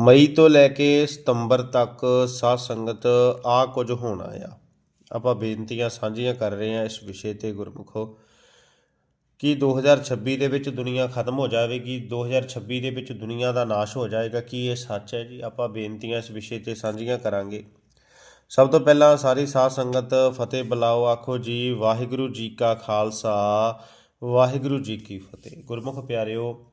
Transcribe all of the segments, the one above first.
ਮਈ ਤੋਂ ਲੈ ਕੇ ਸਤੰਬਰ ਤੱਕ ਸਾਧ ਸੰਗਤ ਆ ਕੁਝ ਹੋਣਾ ਆ। ਆਪਾਂ ਬੇਨਤੀਆਂ ਸਾਂਝੀਆਂ ਕਰ ਰਹੇ ਹਾਂ ਇਸ ਵਿਸ਼ੇ ਤੇ ਗੁਰਮੁਖੋ ਕਿ 2026 ਦੇ ਵਿੱਚ ਦੁਨੀਆ ਖਤਮ ਹੋ ਜਾਵੇਗੀ 2026 ਦੇ ਵਿੱਚ ਦੁਨੀਆ ਦਾ ਨਾਸ਼ ਹੋ ਜਾਏਗਾ। ਕੀ ਇਹ ਸੱਚ ਹੈ ਜੀ? ਆਪਾਂ ਬੇਨਤੀਆਂ ਇਸ ਵਿਸ਼ੇ ਤੇ ਸਾਂਝੀਆਂ ਕਰਾਂਗੇ। ਸਭ ਤੋਂ ਪਹਿਲਾਂ ਸਾਰੀ ਸਾਧ ਸੰਗਤ ਫਤਿਹ ਬੁਲਾਓ, ਆਖੋ ਜੀ, ਵਾਹਿਗੁਰੂ ਜੀ ਕਾ ਖਾਲਸਾ, ਵਾਹਿਗੁਰੂ ਜੀ ਕੀ ਫਤਿਹ। ਗੁਰਮੁਖ ਪਿਆਰਿਓ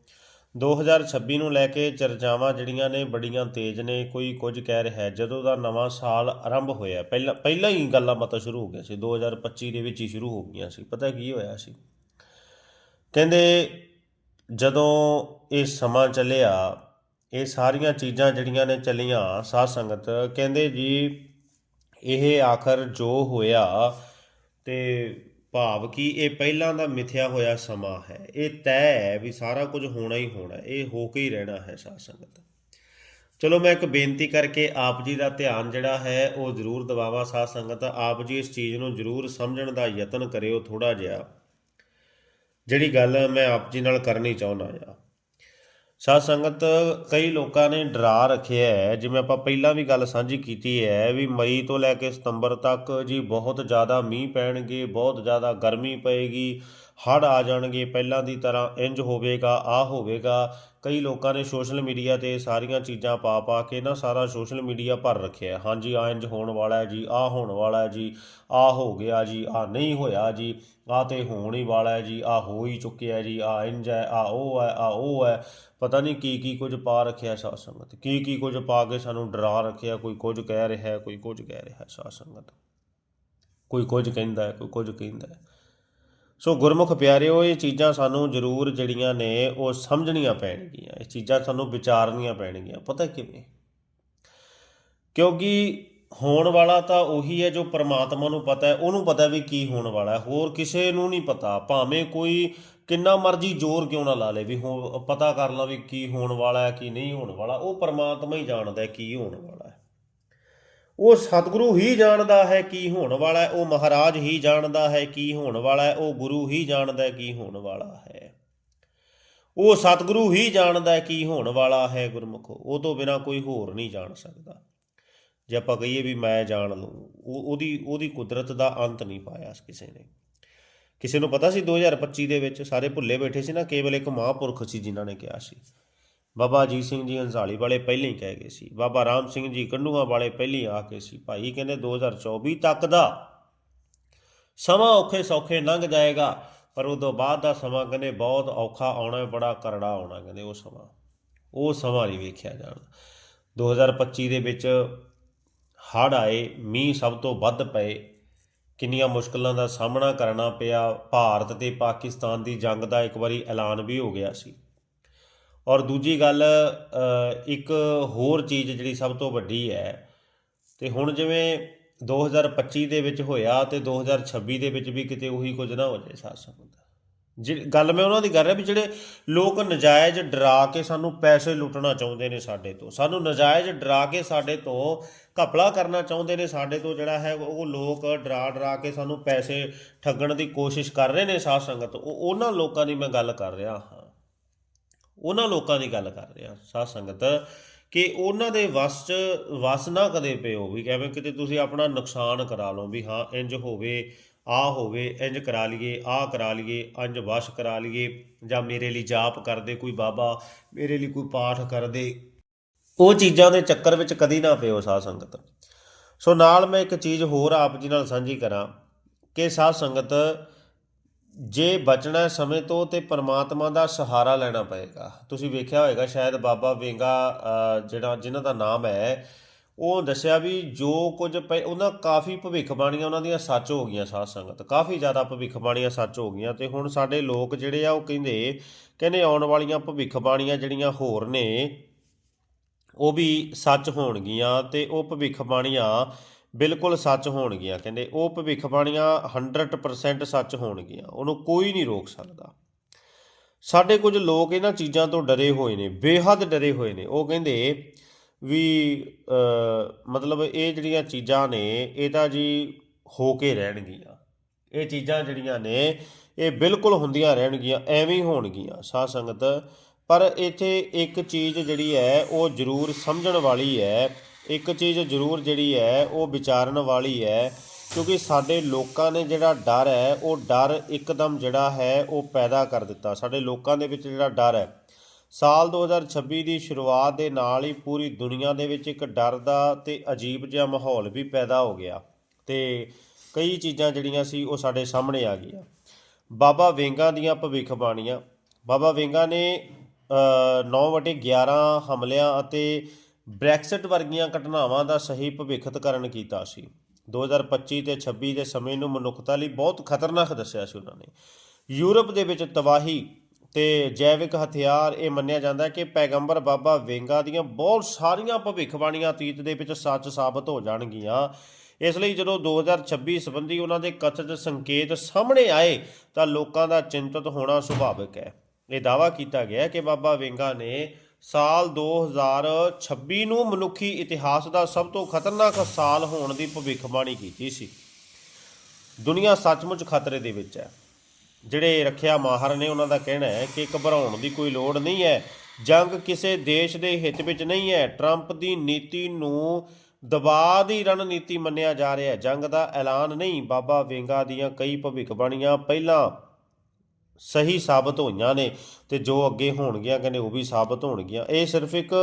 2026 ਨੂੰ ਲੈ ਕੇ ਚਰਚਾਵਾਂ ਜਿਹੜੀਆਂ ਨੇ ਬੜੀਆਂ ਤੇਜ਼ ਨੇ। ਕੋਈ ਕੁਝ ਕਹਿ ਰਿਹਾ ਹੈ। ਜਦੋਂ ਦਾ ਨਵਾਂ ਸਾਲ ਆਰੰਭ ਹੋਇਆ, ਪਹਿਲਾਂ ਪਹਿਲਾਂ ਹੀ ਗੱਲਾਂ ਬਾਤਾਂ ਸ਼ੁਰੂ ਹੋ ਗਈਆਂ ਸੀ। 2025 ਦੇ ਵਿੱਚ ਹੀ ਸ਼ੁਰੂ ਹੋ ਗਈਆਂ ਸੀ। ਪਤਾ ਕੀ ਹੋਇਆ ਸੀ? ਕਹਿੰਦੇ ਜਦੋਂ ਇਹ ਸਮਾਂ ਚੱਲਿਆ, ਇਹ ਸਾਰੀਆਂ ਚੀਜ਼ਾਂ ਜਿਹੜੀਆਂ ਨੇ ਚੱਲੀਆਂ, ਸਾਧ ਸੰਗਤ, ਕਹਿੰਦੇ ਜੀ, ਇਹ ਆਖਰ ਜੋ ਹੋਇਆ ਤੇ ਭਾਵ ਕਿ ਇਹ ਪਹਿਲਾਂ ਦਾ ਮਿਥਿਆ ਹੋਇਆ ਸਮਾਂ ਹੈ। ਇਹ ਤੈਅ ਹੈ ਵੀ ਸਾਰਾ ਕੁਝ ਹੋਣਾ ਹੀ ਹੋਣਾ, ਇਹ ਹੋ ਕੇ ਹੀ ਰਹਿਣਾ ਹੈ ਸਾਧ ਸੰਗਤ। ਚਲੋ ਮੈਂ ਇੱਕ ਬੇਨਤੀ ਕਰਕੇ ਆਪ ਜੀ ਦਾ ਧਿਆਨ ਜਿਹੜਾ ਹੈ, ਉਹ ਜ਼ਰੂਰ ਦਿਵਾਵਾਂ ਸਾਧ ਸੰਗਤ। ਆਪ ਜੀ ਇਸ ਚੀਜ਼ ਨੂੰ ਜ਼ਰੂਰ ਸਮਝਣ ਦਾ ਯਤਨ ਕਰਿਓ ਥੋੜਾ ਜਿਹਾ। ਜਿਹੜੀ ਗੱਲ ਮੈਂ ਆਪ ਜੀ ਨਾਲ ਕਰਨੀ ਚਾਹੁੰਦਾ ਆ ਸਾਧ ਸੰਗਤ, ਕਈ ਲੋਕਾਂ ਨੇ ਡਰਾ ਰੱਖਿਆ ਹੈ। ਜਿਵੇਂ ਆਪਾਂ ਪਹਿਲਾਂ ਵੀ ਗੱਲ ਸਾਂਝੀ ਕੀਤੀ ਹੈ ਵੀ ਮਈ ਤੋਂ ਲੈ ਕੇ ਸਤੰਬਰ ਤੱਕ ਜੀ ਬਹੁਤ ਜ਼ਿਆਦਾ ਮੀਂਹ ਪੈਣਗੇ, ਬਹੁਤ ਜ਼ਿਆਦਾ ਗਰਮੀ ਪਏਗੀ, ਹੜ੍ਹ ਆ ਜਾਣਗੇ, ਪਹਿਲਾਂ ਦੀ ਤਰ੍ਹਾਂ ਇੰਜ ਹੋਵੇਗਾ ਆ ਹੋਵੇਗਾ। ਕਈ ਲੋਕਾਂ ਨੇ ਸੋਸ਼ਲ ਮੀਡੀਆ ਤੇ ਸਾਰੀਆਂ ਚੀਜ਼ਾਂ ਪਾ ਪਾ ਕੇ ਨਾ ਸਾਰਾ ਸੋਸ਼ਲ ਮੀਡੀਆ ਭਰ ਰੱਖਿਆ ਹਾਂਜੀ ਆ ਇੰਜ ਹੋਣ ਵਾਲਾ ਹੈ ਜੀ ਆ ਹੋਣ ਵਾਲਾ ਹੈ ਜੀ ਆ ਹੋ ਗਿਆ ਜੀ ਆ ਨਹੀਂ ਹੋਇਆ ਜੀ ਆ ਤੇ ਹੋਣ ਹੀ ਵਾਲਾ ਹੈ ਜੀ ਆ ਹੋ ਹੀ ਚੁੱਕਿਆ ਜੀ ਆ ਇੰਜ ਹੈ ਆ ਉਹ ਹੈ ਆ ਉਹ ਹੈ। ਪਤਾ ਨਹੀਂ ਕੀ ਕੀ ਕੁਝ ਪਾ ਰੱਖਿਆ ਸਾਧ ਸੰਗਤ, ਕੀ ਕੀ ਕੁਝ ਪਾ ਕੇ ਸਾਨੂੰ ਡਰਾ ਰੱਖਿਆ ਕੋਈ ਕੁਝ ਕਹਿ ਰਿਹਾ ਕੋਈ ਕੁਝ ਕਹਿ ਰਿਹਾ ਹੈ ਸਾਧ ਸੰਗਤ। ਕੋਈ ਕੁਝ ਕਹਿੰਦਾ ਕੋਈ ਕੁਝ ਕਹਿੰਦਾ ਸੋ ਗੁਰਮੁਖ ਪਿਆਰਿਓ, ਇਹ ਚੀਜ਼ਾਂ ਸਾਨੂੰ ਜ਼ਰੂਰ ਜਿਹੜੀਆਂ ਨੇ, ਉਹ ਸਮਝਣੀਆਂ ਪੈਣਗੀਆਂ। ਇਹ ਚੀਜ਼ਾਂ ਸਾਨੂੰ ਵਿਚਾਰਨੀਆਂ ਪੈਣਗੀਆਂ। ਪਤਾ ਕਿਵੇਂ? ਕਿਉਂਕਿ ਹੋਣ ਵਾਲਾ ਤਾਂ ਉਹੀ ਹੈ ਜੋ ਪਰਮਾਤਮਾ ਨੂੰ ਪਤਾ ਹੈ। ਉਹਨੂੰ ਪਤਾ ਵੀ ਕੀ ਹੋਣ ਵਾਲਾ ਹੈ। ਹੋਰ ਕਿਸੇ ਨੂੰ ਨਹੀਂ ਪਤਾ। ਭਾਵੇਂ ਕੋਈ ਕਿੰਨਾ ਮਰਜ਼ੀ ਜ਼ੋਰ ਕਿਉਂ ਨਾ ਲਾ ਲੇ ਵੀ ਹੋ ਪਤਾ ਕਰ ਲਾ ਵੀ ਕੀ ਹੋਣ ਵਾਲਾ ਹੈ, ਕੀ ਨਹੀਂ ਹੋਣ ਵਾਲਾ। ਉਹ ਪਰਮਾਤਮਾ ਹੀ ਜਾਣਦਾ ਕੀ ਹੋਣ ਵਾਲਾ ਹੈ। ਉਹ ਸਤਿਗੁਰੂ ਹੀ ਜਾਣਦਾ ਹੈ ਕੀ ਹੋਣ ਵਾਲਾ ਹੈ, ਉਹ ਮਹਾਰਾਜ ਹੀ ਜਾਣਦਾ ਹੈ ਕੀ ਹੋਣ ਵਾਲਾ ਹੈ, ਉਹ ਗੁਰੂ ਹੀ ਜਾਣਦਾ ਹੈ ਕੀ ਹੋਣ ਵਾਲਾ ਹੈ। ਉਹ ਸਤਿਗੁਰੂ ਹੀ ਜਾਣਦਾ ਹੈ ਕੀ ਹੋਣ ਵਾਲਾ ਹੈ ਗੁਰਮੁਖੋ, ਉਹ ਤੋਂ ਬਿਨਾ ਕੋਈ ਹੋਰ ਨਹੀਂ ਜਾਣ ਸਕਦਾ। ਜੇ ਆਪਾਂ ਕਹੀਏ ਵੀ ਮੈਂ ਜਾਣ ਲੂੰ ਉਹਦੀ ਉਹਦੀ ਕੁਦਰਤ ਦਾ ਅੰਤ ਨਹੀਂ ਪਾਇਆ ਕਿਸੇ ਨੇ। ਕਿਸੇ ਨੂੰ ਪਤਾ ਸੀ 2025 ਦੇ ਵਿੱਚ ਸਾਰੇ ਭੁੱਲੇ ਬੈਠੇ ਸੀ ਨਾ, ਕੇਵਲ ਇੱਕ ਮਹਾਂਪੁਰਖ ਸੀ ਜਿਨ੍ਹਾਂ ਨੇ ਕਿਹਾ ਸੀ। ਬਾਬਾ ਅਜੀਤ ਸਿੰਘ ਜੀ ਹੰਸਾਲੀ ਵਾਲੇ ਪਹਿਲਾਂ ਹੀ ਕਹਿ ਗਏ ਸੀ, ਬਾਬਾ ਰਾਮ ਸਿੰਘ ਜੀ ਕੰਡੂਆਂ ਵਾਲੇ ਪਹਿਲਾਂ ਹੀ ਆ ਕੇ ਸੀ, ਭਾਈ ਕਹਿੰਦੇ 2024 ਤੱਕ ਦਾ। ਸਮਾਂ ਔਖੇ ਸੌਖੇ ਲੰਘ ਜਾਏਗਾ, ਪਰ ਉਦੋਂ ਬਾਅਦ ਦਾ ਸਮਾਂ ਕਹਿੰਦੇ ਬਹੁਤ ਔਖਾ ਆਉਣਾ ਹੈ ਬੜਾ ਕਰੜਾ ਆਉਣਾ ਕਹਿੰਦੇ ਉਹ ਸਮਾਂ। ਉਹ ਸਮਾਂ ਨਹੀਂ ਵੇਖਿਆ ਜਾਣਾ। 2025 ਦੇ ਵਿੱਚ ਹੜ੍ਹ ਆਏ, ਮੀਂਹ ਸਭ ਤੋਂ ਵੱਧ ਪਏ। ਕਿੰਨੀਆਂ ਮੁਸ਼ਕਲਾਂ ਦਾ ਸਾਹਮਣਾ ਕਰਨਾ ਪਿਆ। ਭਾਰਤ ਤੇ ਪਾਕਿਸਤਾਨ ਦੀ ਜੰਗ ਦਾ ਇੱਕ ਵਾਰੀ ਐਲਾਨ ਵੀ ਹੋ ਗਿਆ ਸੀ। ਔਰ ਦੂਜੀ ਗੱਲ ਇੱਕ ਹੋਰ ਚੀਜ਼ ਜਿਹੜੀ ਸਭ ਤੋਂ ਵੱਡੀ ਹੈ, ਤੇ ਹੁਣ ਜਿਵੇਂ 2025 ਦੇ ਵਿੱਚ ਹੋਇਆ ਤੇ 2026 ਦੇ ਵਿੱਚ ਵੀ ਕਿਤੇ ਉਹੀ ਕੁਝ ਨਾ ਹੋ ਜਾਏ ਸਾਥ ਸੰਗਤ ਜਿਹੜੀ ਗੱਲ ਮੈਂ ਉਹਨਾਂ ਦੀ ਕਰ ਰਿਹਾ ਵੀ ਜਿਹੜੇ ਲੋਕ ਨਜਾਇਜ਼ ਡਰਾ ਕੇ ਸਾਨੂੰ ਪੈਸੇ ਲੁੱਟਣਾ ਚਾਹੁੰਦੇ ਨੇ ਸਾਡੇ ਤੋਂ, ਸਾਨੂੰ ਨਜਾਇਜ਼ ਡਰਾ ਕੇ ਸਾਡੇ ਤੋਂ ਘਪਲਾ ਕਰਨਾ ਚਾਹੁੰਦੇ ਨੇ ਸਾਡੇ ਤੋਂ ਜਿਹੜਾ ਹੈ, ਉਹ ਲੋਕ ਡਰਾ ਡਰਾ ਕੇ ਸਾਨੂੰ ਪੈਸੇ ਠੱਗਣ ਦੀ ਕੋਸ਼ਿਸ਼ ਕਰ ਰਹੇ ਨੇ ਸਾਧ ਸੰਗਤ, ਉਹ ਉਹਨਾਂ ਲੋਕਾਂ ਦੀ ਮੈਂ ਗੱਲ ਕਰ ਰਿਹਾ ਹਾਂ। ਉਹਨਾਂ ਲੋਕਾਂ ਦੀ ਗੱਲ ਕਰ ਰਿਹਾ, ਸਾਧ ਸੰਗਤ, ਕਿ ਉਹਨਾਂ ਦੇ ਵਸ ਚ ਵਸ ਨਾ ਕਦੇ ਪਿਓ ਵੀ ਕਿਵੇਂ ਕਿਤੇ ਤੁਸੀਂ ਆਪਣਾ ਨੁਕਸਾਨ ਕਰਾ ਲਓ ਵੀ ਹਾਂ ਇੰਜ ਹੋਵੇ, ਆ ਹੋਵੇ ਇੰਜ ਕਰਾ ਲਈਏ, ਆ ਕਰਾ ਲਈਏ ਇੰਜ ਵਸ਼ ਕਰਾ ਲਈਏ, ਜਾਂ ਮੇਰੇ ਲਈ ਜਾਪ ਕਰਦੇ ਕੋਈ ਬਾਬਾ, ਮੇਰੇ ਲਈ ਕੋਈ ਪਾਠ ਕਰਦੇ ਉਹ ਚੀਜ਼ਾਂ ਦੇ ਚੱਕਰ ਵਿੱਚ ਕਦੀ ਨਾ ਪਿਓ, ਸਾਧ ਸੰਗਤ। ਸੋ ਨਾਲ ਮੈਂ ਇੱਕ ਚੀਜ਼ ਹੋਰ ਆਪ ਜੀ ਨਾਲ ਸਾਂਝੀ ਕਰਾਂ, ਕਿ ਸਾਧ ਸੰਗਤ ਜੇ ਬਚਣਾ ਸਮੇਂ ਤੋਂ ਤੇ ਪਰਮਾਤਮਾ ਦਾ ਸਹਾਰਾ ਲੈਣਾ ਪਏਗਾ। ਤੁਸੀਂ ਵੇਖਿਆ ਹੋਵੇਗਾ ਸ਼ਾਇਦ ਬਾਬਾ ਵੇਂਗਾ ਜਿਹੜਾ, ਜਿਨ੍ਹਾਂ ਦਾ ਨਾਮ ਹੈ, ਉਹ ਦੱਸਿਆ ਵੀ ਜੋ ਕੁਝ ਪਏ, ਉਹਨਾਂ ਕਾਫੀ ਭਵਿੱਖਬਾਣੀਆਂ ਉਹਨਾਂ ਦੀਆਂ ਸੱਚ ਹੋ ਗਈਆਂ ਸਾਧ ਸੰਗਤ। ਕਾਫੀ ਜ਼ਿਆਦਾ ਭਵਿੱਖਬਾਣੀਆਂ ਸੱਚ ਹੋ ਗਈਆਂ ਤੇ ਹੁਣ ਸਾਡੇ ਲੋਕ ਜਿਹੜੇ ਆ, ਉਹ ਕਹਿੰਦੇ ਕਹਿੰਦੇ ਆਉਣ ਵਾਲੀਆਂ ਭਵਿੱਖਬਾਣੀਆਂ ਜਿਹੜੀਆਂ ਹੋਰ ਨੇ, ਉਹ ਵੀ ਸੱਚ ਹੋਣਗੀਆਂ ਤੇ ਉਹ ਭਵਿੱਖਬਾਣੀਆਂ ਬਿਲਕੁਲ ਸੱਚ ਹੋਣਗੀਆਂ। ਕਹਿੰਦੇ ਉਹ ਭਵਿੱਖਬਾਣੀਆਂ 100% ਸੱਚ ਹੋਣਗੀਆਂ। ਉਹਨੂੰ ਕੋਈ ਨਹੀਂ ਰੋਕ ਸਕਦਾ। ਸਾਡੇ ਕੁਝ ਲੋਕ ਇਹਨਾਂ ਚੀਜ਼ਾਂ ਤੋਂ ਡਰੇ ਹੋਏ ਨੇ, ਬੇਹੱਦ ਡਰੇ ਹੋਏ ਨੇ। ਉਹ ਕਹਿੰਦੇ ਵੀ ਮਤਲਬ ਇਹ ਜਿਹੜੀਆਂ ਚੀਜ਼ਾਂ ਨੇ, ਇਹ ਤਾਂ ਜੀ ਹੋ ਕੇ ਰਹਿਣਗੀਆਂ। ਇਹ ਚੀਜ਼ਾਂ ਜਿਹੜੀਆਂ ਨੇ, ਇਹ ਬਿਲਕੁਲ ਹੁੰਦੀਆਂ ਰਹਿਣਗੀਆਂ, ਐਵੇਂ ਹੀ ਹੋਣਗੀਆਂ, ਸਾਧ ਸੰਗਤ। ਪਰ ਇੱਥੇ ਇੱਕ ਚੀਜ਼ ਜਿਹੜੀ ਹੈ, ਉਹ ਜ਼ਰੂਰ ਸਮਝਣ ਵਾਲੀ ਹੈ ਇੱਕ ਚੀਜ਼ ਜ਼ਰੂਰ ਜਿਹੜੀ ਹੈ, ਉਹ ਵਿਚਾਰਨ ਵਾਲੀ ਹੈ, ਕਿਉਂਕਿ ਸਾਡੇ ਲੋਕਾਂ ਨੇ ਜਿਹੜਾ ਡਰ ਹੈ, ਉਹ ਡਰ ਇੱਕਦਮ ਜਿਹੜਾ ਹੈ, ਉਹ ਪੈਦਾ ਕਰ ਦਿੱਤਾ। ਸਾਡੇ ਲੋਕਾਂ ਦੇ ਵਿੱਚ ਜਿਹੜਾ ਡਰ ਹੈ, ਸਾਲ 2026 ਦੀ ਸ਼ੁਰੂਆਤ ਦੇ ਨਾਲ ਹੀ ਪੂਰੀ ਦੁਨੀਆ ਦੇ ਵਿੱਚ ਇੱਕ ਡਰ ਦਾ ਤੇ ਅਜੀਬ ਜਿਹਾ ਮਾਹੌਲ ਵੀ ਪੈਦਾ ਹੋ ਗਿਆ ਤੇ ਕਈ ਚੀਜ਼ਾਂ ਜਿਹੜੀਆਂ ਸੀ, ਉਹ ਸਾਡੇ ਸਾਹਮਣੇ ਆ ਗਈਆਂ। ਬਾਬਾ ਵੇਂਗਾ ਦੀਆਂ ਭਵਿੱਖਬਾਣੀਆਂ। ਬਾਬਾ ਵੇਂਗਾ ਨੇ 9/11 ਹਮਲਿਆਂ ਅਤੇ ਬ੍ਰੈਕਸਿਟ ਵਰਗੀਆਂ ਘਟਨਾਵਾਂ ਦਾ ਸਹੀ ਭਵਿੱਖਤਕਰਨ ਕੀਤਾ ਸੀ। 2025 ਤੇ 26 ਦੇ ਸਮੇਂ ਨੂੰ ਮਨੁੱਖਤਾ ਲਈ ਬਹੁਤ ਖਤਰਨਾਕ ਦੱਸਿਆ ਸੀ ਉਹਨਾਂ ਨੇ। ਯੂਰਪ ਦੇ ਵਿੱਚ ਤਬਾਹੀ ਤੇ ਜੈਵਿਕ ਹਥਿਆਰ, ਇਹ ਮੰਨਿਆ ਜਾਂਦਾ ਕਿ ਪੈਗੰਬਰ ਬਾਬਾ ਵੇਂਗਾ ਦੀਆਂ ਬਹੁਤ ਸਾਰੀਆਂ ਭਵਿੱਖਬਾਣੀਆਂ ਅਤੀਤ ਦੇ ਵਿੱਚ ਸੱਚ ਸਾਬਤ ਹੋ ਜਾਣਗੀਆਂ। ਇਸ ਲਈ ਜਦੋਂ 2026 ਸੰਬੰਧੀ ਉਹਨਾਂ ਦੇ ਕਥਿਤ ਸੰਕੇਤ ਸਾਹਮਣੇ ਆਏ, ਤਾਂ ਲੋਕਾਂ ਦਾ ਚਿੰਤਤ ਹੋਣਾ ਸੁਭਾਵਿਕ ਹੈ। ਇਹ ਦਾਵਾ ਕੀਤਾ ਗਿਆ ਕਿ ਬਾਬਾ ਵੇਂਗਾ ਨੇ ਸਾਲ 2026 ਨੂੰ ਮਨੁੱਖੀ ਇਤਿਹਾਸ ਦਾ ਸਭ ਤੋਂ ਖਤਰਨਾਕ ਸਾਲ ਹੋਣ ਦੀ ਭਵਿੱਖਬਾਣੀ ਕੀਤੀ ਸੀ। ਦੁਨੀਆ ਸੱਚਮੁੱਚ ਖਤਰੇ ਦੇ ਵਿੱਚ ਹੈ। ਜਿਹੜੇ ਰੱਖਿਆ ਮਾਹਰ ਨੇ ਉਹਨਾਂ ਦਾ ਕਹਿਣਾ ਹੈ ਕਿ ਘਬਰਾਉਣ ਦੀ ਕੋਈ ਲੋੜ ਨਹੀਂ ਹੈ, ਜੰਗ ਕਿਸੇ ਦੇਸ਼ ਦੇ ਹਿੱਤ ਵਿੱਚ ਨਹੀਂ ਹੈ। ਟਰੰਪ ਦੀ ਨੀਤੀ ਨੂੰ ਦਬਾਅ ਦੀ ਰਣਨੀਤੀ ਮੰਨਿਆ ਜਾ ਰਿਹਾ ਹੈ। ਜੰਗ ਦਾ ਐਲਾਨ ਨਹੀਂ, ਬਾਬਾ ਵੇਂਗਾ ਦੀਆਂ ਕਈ ਭਵਿੱਖਬਾਣੀਆਂ ਪਹਿਲਾਂ ਸਹੀ ਸਾਬਤ ਹੋਈਆਂ ਨੇ ਤੇ ਜੋ ਅੱਗੇ ਹੋਣਗੀਆਂ ਕਹਿੰਦੇ ਉਹ ਵੀ ਸਾਬਤ ਹੋਣਗੀਆਂ। ਇਹ ਸਿਰਫ ਇੱਕ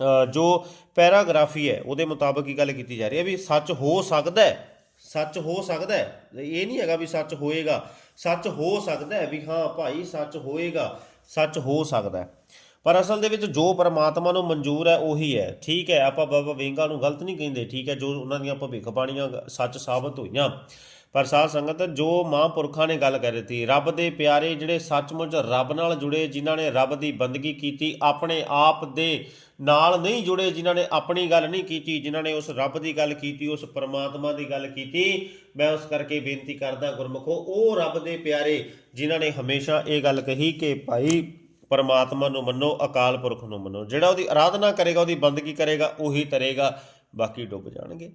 ਅ, ਜੋ ਪੈਰਾਗ੍ਰਾਫੀ ਹੈ ਉਹਦੇ ਮੁਤਾਬਕ ਹੀ ਗੱਲ ਕੀਤੀ ਜਾ ਰਹੀ ਹੈ ਵੀ ਸੱਚ ਹੋ ਸਕਦਾ ਹੈ ਸੱਚ ਹੋ ਸਕਦਾ ਹੈ। ਇਹ ਨਹੀਂ ਹੈਗਾ ਵੀ ਸੱਚ ਹੋਏਗਾ ਸੱਚ ਹੋ ਸਕਦਾ ਹੈ ਵੀ ਹਾਂ ਭਾਈ ਸੱਚ ਹੋਏਗਾ ਸੱਚ ਹੋ ਸਕਦਾ ਹੈ। ਪਰ ਅਸਲ ਦੇ ਵਿੱਚ ਜੋ ਪਰਮਾਤਮਾ ਨੂੰ ਮਨਜ਼ੂਰ ਹੈ ਉਹੀ ਹੈ। ਠੀਕ ਹੈ ਆਪਾਂ ਬਾਬਾ ਵੇਂਗਾ ਨੂੰ ਗਲਤ ਨਹੀਂ ਕਹਿੰਦੇ ਠੀਕ ਹੈ ਜੋ ਉਹਨਾਂ ਦੀਆਂ ਭਵਿੱਖਬਾਣੀਆਂ ਸੱਚ ਸਾਬਤ ਹੋਈਆਂ। ਪਰ ਸਾਧ ਸੰਗਤ, ਜੋ ਮਹਾਂਪੁਰਖਾਂ ਨੇ ਗੱਲ ਕਰ ਦਿੱਤੀ, ਰੱਬ ਦੇ ਪਿਆਰੇ ਜਿਹੜੇ ਸੱਚਮੁੱਚ ਰੱਬ ਨਾਲ ਜੁੜੇ, ਜਿਨ੍ਹਾਂ ਨੇ ਰੱਬ ਦੀ ਬੰਦਗੀ ਕੀਤੀ, ਆਪਣੇ ਆਪ ਦੇ ਨਾਲ ਨਹੀਂ ਜੁੜੇ, ਜਿਨ੍ਹਾਂ ਨੇ ਆਪਣੀ ਗੱਲ ਨਹੀਂ ਕੀਤੀ, ਜਿਨ੍ਹਾਂ ਨੇ ਉਸ ਰੱਬ ਦੀ ਗੱਲ ਕੀਤੀ, ਉਸ ਪਰਮਾਤਮਾ ਦੀ ਗੱਲ ਕੀਤੀ, ਮੈਂ ਉਸ ਕਰਕੇ ਬੇਨਤੀ ਕਰਦਾ ਗੁਰਮਖੋ, ਉਹ ਰੱਬ ਦੇ ਪਿਆਰੇ ਜਿਨ੍ਹਾਂ ਨੇ ਹਮੇਸ਼ਾ ਇਹ ਗੱਲ ਕਹੀ ਕਿ ਭਾਈ ਪਰਮਾਤਮਾ ਨੂੰ ਮੰਨੋ, ਅਕਾਲ ਪੁਰਖ ਨੂੰ ਮੰਨੋ, ਜਿਹੜਾ ਉਹਦੀ ਆਰਾਧਨਾ ਕਰੇਗਾ, ਉਹਦੀ ਬੰਦਗੀ ਕਰੇਗਾ, ਉਹੀ ਤਰੇਗਾ, ਬਾਕੀ ਡੁੱਬ ਜਾਣਗੇ।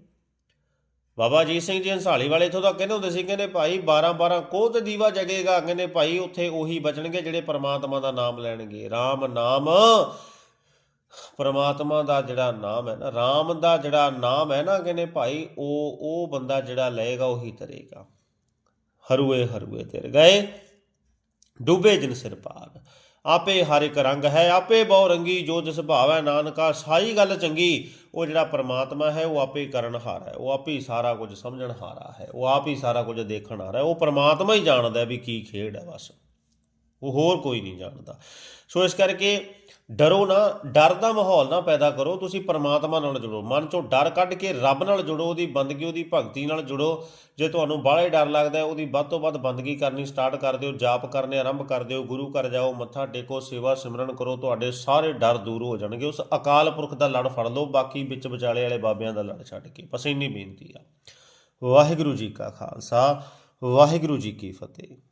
ਬਾਬਾ ਅਜੀਤ ਸਿੰਘ ਜੀ ਹੰਸਾਲੀ ਵਾਲੇ ਇਥੋਂ ਤੱਕ ਕਹਿੰਦੇ ਹੁੰਦੇ ਸੀ, ਕਹਿੰਦੇ ਭਾਈ 12 12 ਕੋਹ ਤੇ ਦੀਵਾ ਜਗੇਗਾ, ਕਹਿੰਦੇ ਭਾਈ ਉੱਥੇ ਉਹੀ ਬਚਣਗੇ ਜਿਹੜੇ ਪਰਮਾਤਮਾ ਦਾ ਨਾਮ ਲੈਣਗੇ। RAM ਨਾਮ, ਪਰਮਾਤਮਾ ਦਾ ਜਿਹੜਾ ਨਾਮ ਹੈ ਨਾ RAM ਦਾ ਜਿਹੜਾ ਨਾਮ ਹੈ ਨਾ, ਕਹਿੰਦੇ ਭਾਈ ਉਹ ਉਹ ਬੰਦਾ ਜਿਹੜਾ ਲਏਗਾ ਉਹੀ ਤਰੇਗਾ। ਹਰੂਏ ਹਰੂਏ ਤੇਰ ਗਏ, ਡੂਬੇ ਜਿਨ ਸਿਰ ਪਾਰ। ਆਪੇ ਹਰ ਇੱਕ ਰੰਗ ਹੈ, ਆਪੇ ਬਹੁ ਰੰਗੀ ਜੋ ਜਿਸ ਭਾਵੈ ਨਾਨਕਾ, ਸਾਈ ਗੱਲ ਚੰਗੀ, ਉਹ ਜਿਹੜਾ ਪਰਮਾਤਮਾ ਹੈ, ਉਹ ਆਪੇ ਕਰਨ ਹਾਰਾ ਹੈ, ਉਹ ਆਪੇ ਹੀ ਸਾਰਾ ਕੁਝ ਸਮਝਣ ਹਾਰਾ ਹੈ, ਉਹ ਆਪ ਹੀ ਸਾਰਾ ਕੁਝ ਦੇਖਣ ਹਾਰਾ ਹੈ, ਉਹ ਪਰਮਾਤਮਾ ਹੀ ਜਾਣਦਾ ਵੀ ਕੀ ਖੇਡ ਹੈ ਬਸ। ਉਹ ਹੋਰ ਕੋਈ ਨਹੀਂ ਜਾਣਦਾ। ਸੋ ਇਸ ਕਰਕੇ ਡਰੋ ਨਾ, ਡਰ ਦਾ ਮਾਹੌਲ ਨਾ ਪੈਦਾ ਕਰੋ, ਤੁਸੀਂ ਪਰਮਾਤਮਾ ਨਾਲ ਜੁੜੋ। ਮਨ ਚੋਂ ਡਰ ਕੱਢ ਕੇ ਰੱਬ ਨਾਲ ਜੁੜੋ, ਉਹਦੀ ਬੰਦਗੀ, ਉਹਦੀ ਭਗਤੀ ਨਾਲ ਜੁੜੋ। ਜੇ ਤੁਹਾਨੂੰ ਬਾਹਲਾ ਡਰ ਲੱਗਦਾ ਹੈ ਉਹਦੀ ਵੱਧ ਤੋਂ ਵੱਧ ਬੰਦਗੀ ਕਰਨੀ ਸਟਾਰਟ ਕਰ ਦਿਓ, ਜਾਪ ਕਰਨੇ ਆਰੰਭ ਕਰ ਦਿਓ, ਗੁਰੂ ਘਰ ਜਾਓ, ਮੱਥਾ ਟੇਕੋ, ਸੇਵਾ ਸਿਮਰਨ ਕਰੋ, ਤੁਹਾਡੇ ਸਾਰੇ ਡਰ ਦੂਰ ਹੋ ਜਾਣਗੇ। ਉਸ ਅਕਾਲ ਪੁਰਖ ਦਾ ਲੜ ਫੜ ਲਓ, ਬਾਕੀ ਵਿੱਚ ਵਿਚਾਲੇ ਵਾਲੇ ਬਾਬਿਆਂ ਦਾ ਲੜ ਛੱਡ ਕੇ। ਬਸ ਇੰਨੀ ਬੇਨਤੀ ਆ। ਵਾਹਿਗੁਰੂ ਜੀ ਕਾ ਖਾਲਸਾ, ਵਾਹਿਗੁਰੂ ਜੀ ਕੀ ਫਤਿਹ।